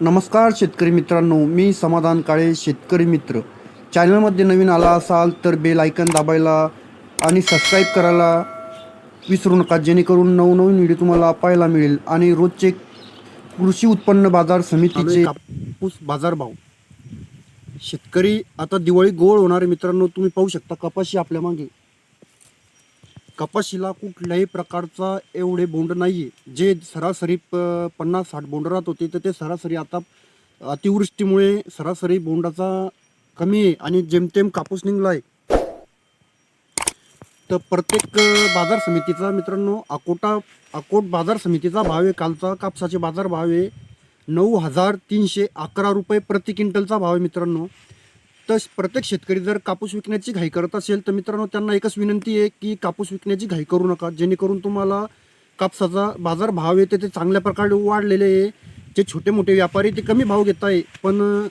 नमस्कार शेतकरी मित्रांनो मी समाधान काळे शेतकरी मित्र. चॅनलमध्ये नवीन आला असाल तर बेल आयकन दाबायला आणि सबस्क्राईब करायला विसरू नका जेणेकरून नवनवीन व्हिडिओ तुम्हाला पाहायला मिळेल. आणि रोजचे कृषी उत्पन्न बाजार समितीचे कापूस बाजारभाव शेतकरी आता दिवाळी गोळ होणार मित्रांनो तुम्ही पाहू शकता कपाशी आपल्या मागे. कपाशीला कुठल्याही प्रकारचा एवढे बोंड नाही आहे जे सरासरी प पन्नास साठ बोंड राहत होते तर ते सरासरी आता अतिवृष्टीमुळे सरासरी बोंडाचा कमी आहे आणि जेमतेम कापूस निघला आहे. तर प्रत्येक बाजार समितीचा मित्रांनो अकोटा अकोट बाजार समितीचा भाव आहे कालचा कापसाचे बाजार भाव आहे नऊ हजार तीनशे अकरा रुपये प्रति क्विंटलचा भाव आहे मित्रांनो. तर प्रत्येक शेतकरी जर कापूस विकण्याची घाई करत असेल तर मित्रांनो त्यांना एकच विनंती आहे की कापूस विकण्याची घाई करू नका. जेणेकरून तुम्हाला कापसाचा बाजार भाव येते ते चांगल्या प्रकारे वाढलेले आहे. जे छोटे मोठे व्यापारी ते कमी भाव घेत आहे. पण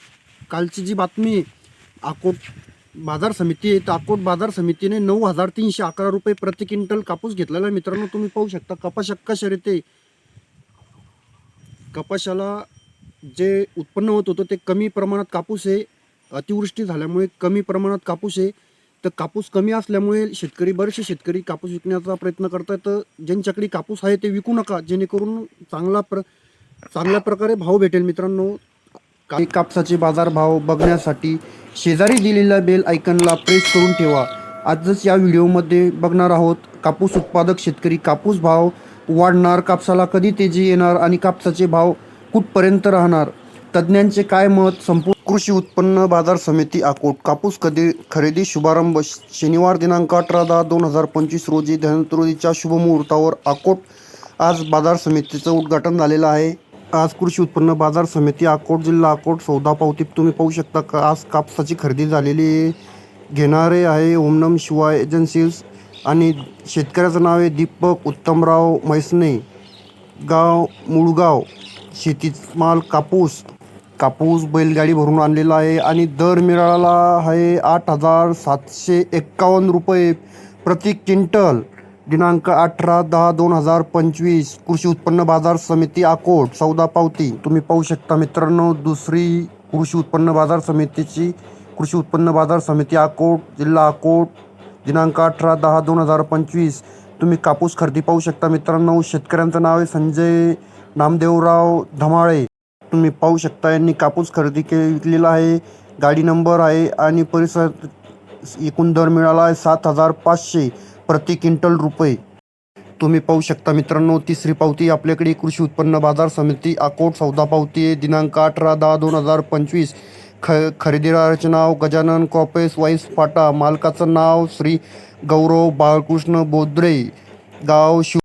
कालची जी बातमी आहे बाजार समिती आहे तर आकोट बाजार समितीने नऊ हजार तीनशे अकरा रुपये प्रति क्विंटल कापूस घेतलेला आहे. मित्रांनो तुम्ही पाहू शकता कपाश कशा येते कपाशाला जे उत्पन्न होत होतं ते कमी प्रमाणात कापूस आहे. अतिवृष्टी झाल्यामुळे कमी प्रमाणात कापूस आहे. तर कापूस कमी असल्यामुळे शेतकरी बरेचसे शेतकरी कापूस विकण्याचा प्रयत्न करतात तर ज्यांच्याकडे कापूस आहे ते विकू नका. जेणेकरून चांगला प्र चांगल्या प्रकारे भाव भेटेल मित्रांनो. काही कापसाचे बाजारभाव बघण्यासाठी शेजारी दिलेल्या बेल आयकनला प्रेस करून ठेवा. आजच या व्हिडिओमध्ये बघणार आहोत कापूस उत्पादक शेतकरी कापूस भाव वाढणार कापसाला कधी तेजी येणार आणि कापसाचे भाव कुठपर्यंत राहणार? तज्ज्ञांचे काय मत? संपूर्ण कृषी उत्पन्न बाजार समिती अकोट कापूस कधी खरेदी शुभारंभ शनिवार दिनांक अठरा दहा दोन हजार पंचवीस रोजी धनत्रयोदीच्या शुभमुहूर्तावर अकोट आज बाजार समितीचं उद्घाटन झालेलं आहे. आज कृषी उत्पन्न बाजार समिती अकोट जिल्हा अकोट सौदा पावती तुम्ही पाहू शकता का? आज कापसाची खरेदी झालेली घेणारे आहे ओमनम शिवाय एजन्सीज आणि शेतकऱ्याचं नाव आहे दीपक उत्तमराव म्हैसने. गाव मुळगाव शेतीमाल कापूस कापूस बैलगाडी भरून आणलेला आहे आणि दर मिळाला आहे आठ हजार सातशे एक्कावन्न रुपये प्रति क्विंटल. दिनांक अठरा दहा दोन हजार पंचवीस कृषी उत्पन्न बाजार समिती आकोट सौदा पावती. तुम्ही पाहू शकता मित्रांनो दुसरी कृषी उत्पन्न बाजार समितीची कृषी उत्पन्न बाजार समिती आकोट जिल्हा आकोट दिनांक अठरा दहा दोन हजार पंचवीस. तुम्ही कापूस खरेदी पाहू शकता मित्रांनो शेतकऱ्यांचं नाव आहे संजय नामदेवराव धमाळे. तुम्ही पाहू शकता. यांनी कापूस खरेदी के विकलेला आहे. गाडी नंबर आहे आणि परिसर एकूण दर मिळाला आहे सात हजार पाचशे प्रति क्विंटल रुपये. तुम्ही पाहू शकता मित्रांनो तिसरी पावती आपल्याकडे कृषी उत्पन्न बाजार समिती अकोट सौदा पावती आहे. दिनांक अठरा दहा दोन हजार पंचवीस. ख खरेदीदाराचे नाव गजानन कॉपेस वाईस फाटा मालकाचं नाव श्री गौरव बाळकृष्ण बोद्रे गाव शिव